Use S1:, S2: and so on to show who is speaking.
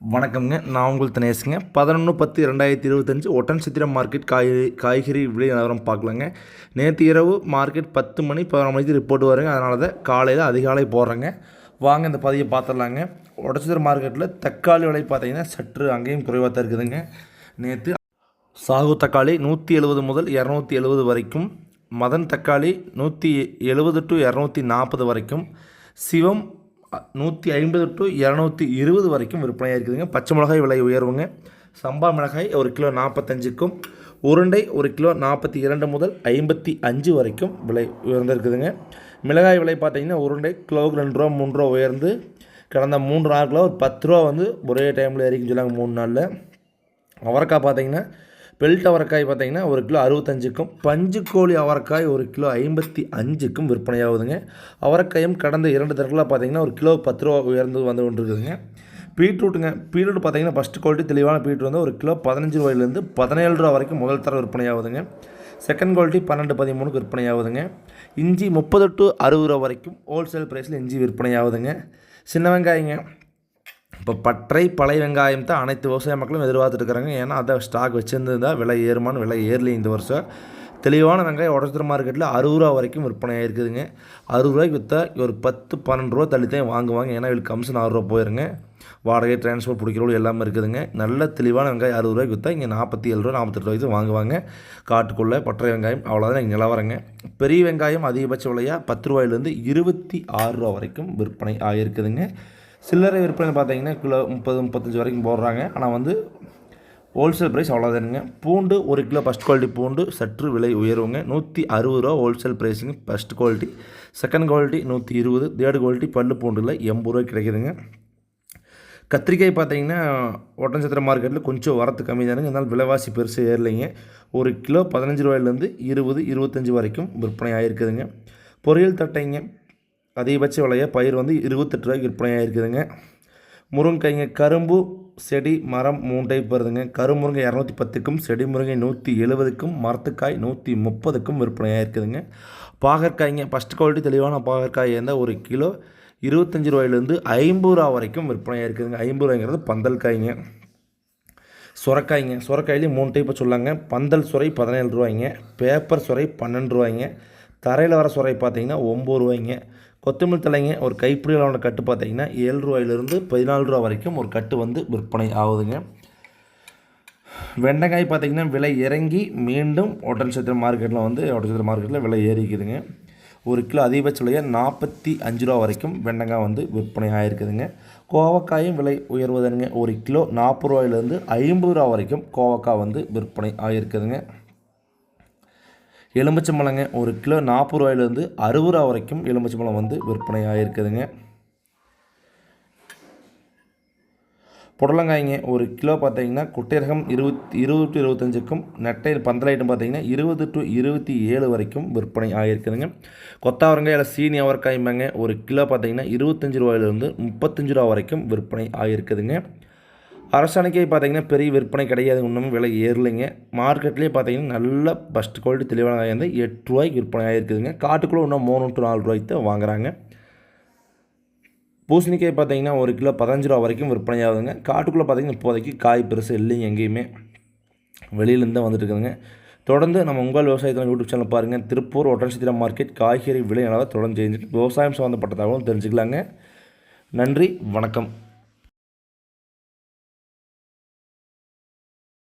S1: வணக்கம்ங்க. நான் உங்கள் தினேசுங்க பதினொன்று பத்து ரெண்டாயிரத்தி இருபத்தஞ்சி ஒட்டன் சித்திரம் மார்க்கெட் காய்கறி காய்கறி விலை நிலவரம் பார்க்கலாங்க. நேற்று இரவு மார்க்கெட் பத்து மணி பதினொரு மணிக்கு ரிப்போர்ட் வருங்க. அதனால தான் காலையில் அதிகாலை போடுறேங்க வாங்க இந்த பதிவை பார்த்துடலாங்க. ஒட்டச்சித்திரம் மார்க்கெட்டில் தக்காளி விலை பார்த்தீங்கன்னா சற்று அங்கேயும் குறைவாக தான் இருக்குதுங்க. நேற்று சாகு தக்காளி நூற்றி எழுபது முதல் இரநூத்தி எழுபது வரைக்கும் மதன் தக்காளி நூற்றி எழுபது டு இரநூத்தி நாற்பது வரைக்கும் சிவம் நூற்றி ஐம்பது டு இரநூத்தி இருபது வரைக்கும் விற்பனையாக இருக்குதுங்க. பச்சை மிளகாய் விலை உயர்வுங்க. சம்பா மிளகாய் ஒரு கிலோ நாற்பத்தஞ்சுக்கும் உருண்டை ஒரு கிலோ நாற்பத்தி இரண்டு முதல் ஐம்பத்தி அஞ்சு வரைக்கும் விலை உயர்ந்திருக்குதுங்க. மிளகாய் விலை பார்த்தீங்கன்னா உருண்டை கிலோவுக்கு ரெண்டு ரூபா மூணு ரூபா உயர்ந்து கடந்த மூன்று நாட்களில் ஒரு பத்து ரூபா வந்து ஒரே டைமில் ஏறிக்குன்னு சொன்னாங்க மூணு நாளில். அவரைக்காய் பார்த்திங்கன்னா பெல்ட் அவரைக்காய் பார்த்தீங்கன்னா ஒரு கிலோ அறுபத்தஞ்சுக்கும் பஞ்சு கோழி அவரைக்காய் ஒரு கிலோ ஐம்பத்தி அஞ்சுக்கும் விற்பனையாகுதுங்க. அவரைக்காயும் கடந்த இரண்டு தரத்தில் பார்த்தீங்கன்னா ஒரு கிலோ பத்து ரூபா உயர்ந்து வந்து கொண்டிருக்குதுங்க. பீட்ரூட்டுங்க பீட்ரூட் பார்த்தீங்கன்னா ஃபஸ்ட் குவாலிட்டி தெளிவான பீட்ரூட் வந்து ஒரு கிலோ பதினஞ்சு ரூபாயிலேருந்து பதினேழு ரூபா வரைக்கும் முதல் தர விற்பனையாகுதுங்க. செகண்ட் குவாலிட்டி பன்னெண்டு பதிமூணுக்கு விற்பனையாகுதுங்க. இஞ்சி முப்பது டு அறுபது ரூபா வரைக்கும் ஹோல்சேல் ப்ரைஸில் இஞ்சி விற்பனையாகுதுங்க. சின்ன வெங்காயங்க இப்போ பற்றை பழைய வெங்காயம் தான் அனைத்து விவசாய மக்களும் எதிர்பார்த்துட்டு இருக்கிறாங்க ஏன்னா அதை ஸ்டாக் வச்சுருந்தா விலை ஏறுமான்னு விலை ஏறலி இந்த வருஷம். தெளிவான வெங்காயம் உடச்சிர மார்க்கெட்டில் அறுபது ரூபா வரைக்கும் விற்பனை ஆகிருக்குதுங்க அறுபது ரூபாய்க்கு விற்றா ஒரு பத்து பன்னெண்டு ரூபா தள்ளி தான் வாங்குவாங்க. ஏன்னா இவளுக்கு கமிஷன் ஆறு ரூபா போயிருங்க. வாடகை டிரான்ஸ்போர்ட் பிடிக்கிறவங்க எல்லாமே இருக்குதுங்க. நல்ல தெளிவான வெங்காயம் அறுபது ரூபாய்க்கு விற்றா இங்கே நாற்பத்தி ஏழு ரூபா நாற்பத்தெட்டு ரூபாய்க்கு வாங்குவாங்க. காட்டுக்குள்ளே பற்றை வெங்காயம் அவ்வளோதான் இங்கே நிலவரங்க. பெரிய வெங்காயம் அதிகபட்ச விலையாக பத்து ரூபாயிலேருந்து இருபத்தி ஆறு ரூபா வரைக்கும் விற்பனை ஆகிருக்குதுங்க சில்லறை விற்பனை பார்த்தீங்கன்னா கிலோ முப்பது முப்பத்தஞ்சு வரைக்கும் போடுறாங்க. ஆனால் வந்து ஹோல்சேல் ப்ரைஸ் அவ்வளோதானுங்க பூண்டு ஒரு கிலோ ஃபஸ்ட் குவாலிட்டி பூண்டு சற்று விலை உயர்வுங்க நூற்றி அறுபது ரூபா ஹோல்சேல் ப்ரைஸுங்க ஃபஸ்ட் குவாலிட்டி செகண்ட் குவாலிட்டி நூற்றி இருபது தேர்டு குவாலிட்டி பல்லு பூண்டில் எண்பது ரூபாய் கிடைக்குதுங்க. கத்திரிக்காய் பார்த்தீங்கன்னா ஒட்டஞ்சத்திர மார்க்கெட்டில் கொஞ்சம் வரத்து கம்மி தானுங்க அதனால் விலைவாசி பெருசு ஏறலைங்க. ஒரு கிலோ பதினஞ்சு ரூபாயிலேருந்து இருபது இருபத்தஞ்சி வரைக்கும் விற்பனை ஆகிருக்குதுங்க பொரியல் தட்டைங்க. அதிகபட்ச விலையை பயிர் வந்து இருபத்தெட்டு ரூபாய்க்கு விற்பனை ஆகிருக்குதுங்க முருங்கைங்க கரும்பு செடி மரம் மூணு டைப் வருதுங்க. கருமுருங்கை இரநூத்தி பத்துக்கும் செடி முருங்கை நூற்றி எழுபதுக்கும் மரத்துக்காய் நூற்றி முப்பதுக்கும் விற்பனையாக இருக்குதுங்க பாகற்காய்ங்க ஃபஸ்ட் குவாலிட்டி தெளிவான பாகற்காய் இருந்தால் ஒரு கிலோ இருபத்தஞ்சி ரூபாயிலேருந்து ஐம்பது ரூபா வரைக்கும் விற்பனையாக இருக்குதுங்க ஐம்பது ரூபாய்ங்கிறது பந்தல் காய்ங்க. சுரக்காய்ங்க சுரக்காயிலேயும் மூணு டைப்பை சொல்லாங்க பந்தல் சுரை பதினேழு ரூபாய்ங்க பேப்பர் சுரை பன்னெண்டு ரூபாய்ங்க. தரையில் வர சுரை பார்த்தீங்கன்னா ஒம்பது ரூபாய்ங்க. கொத்தமல்லி தலைங்க ஒரு கைப்பிடி அளவான கட்டு பார்த்தீங்கன்னா ஏழு ரூபாயிலிருந்து பதினாலு ரூபா வரைக்கும் ஒரு கட்டு வந்து விற்பனை ஆகுதுங்க. வெண்டைக்காய் பார்த்திங்கன்னா விலை இறங்கி மீண்டும் ஹோட்டல் சத்திர மார்க்கெட்டில் வந்து ஹோட்டல் சத்திர மார்க்கெட்டில் விலை ஏறிக்குதுங்க. ஒரு கிலோ அதிகபட்ச விலையாக நாற்பத்தி அஞ்சு ரூபா வரைக்கும் வெண்டைக்காய் வந்து விற்பனை ஆகிருக்குதுங்க கோவக்காயும் விலை உயர்வதுங்க. ஒரு கிலோ நாற்பது ரூபாயிலேருந்து ஐம்பது ரூபா வரைக்கும் கோவக்காய் வந்து விற்பனை ஆகிருக்குதுங்க எலுமிச்சம்பழங்க ஒரு கிலோ நாற்பது ரூபாயிலேருந்து அறுபது ரூபா வரைக்கும் எலுமிச்சம்பழம் வந்து விற்பனை ஆகிருக்குதுங்க புடலங்காய்ங்க ஒரு கிலோ பார்த்தீங்கன்னா குட்டை ரகம் இருபத்தி இருபது டு இருபத்தஞ்சுக்கும் நெட்டை பந்தல் பார்த்தீங்கன்னா இருபது டு இருபத்தி ஏழு வரைக்கும் விற்பனை ஆகியிருக்குதுங்க கொத்தாவரங்காய் இல்லை சீனி அவரைக்காய்மாங்க ஒரு கிலோ பார்த்தீங்கன்னா இருபத்தஞ்சி ரூபாயிலிருந்து முப்பத்தஞ்சு ரூபா வரைக்கும் விற்பனை ஆகிருக்குதுங்க அரசாணிக்காய் பார்த்தீங்கன்னா பெரிய விற்பனை கிடையாது இன்னும் விலை ஏறலைங்க. மார்க்கெட்லேயே பார்த்தீங்கன்னா நல்ல ஃபஸ்ட் குவாலிட்டி தெளிவான காய் வந்து எட்டு ரூபாய்க்கு விற்பனை ஆகிருக்குதுங்க காட்டுக்குள்ளே இன்னும் மூணு டு நாலு ரூபாய்க்கு தான் வாங்குறாங்க. பூசணிக்காய் பார்த்தீங்கன்னா ஒரு கிலோ பதினஞ்சு ரூபா வரைக்கும் விற்பனை ஆகுதுங்க. காட்டுக்குள்ளே பார்த்தீங்கன்னா இப்போதைக்கு காய் பெருசு இல்லைங்க எங்கேயுமே. வெளியிலேருந்து தான் வந்துட்டு இருக்குதுங்க தொடர்ந்து நம்ம உங்கள் விவசாயத்தில் யூடியூப் சேனல் பாருங்கள் திருப்பூர் ஒட்டன்சித்திரம் மார்க்கெட் காய்கறி விலை அளவை தொடர்ந்து செஞ்சுட்டு விவசாயம் சம்மந்தப்பட்ட தகவலும் தெரிஞ்சுக்கலாங்க. நன்றி வணக்கம்.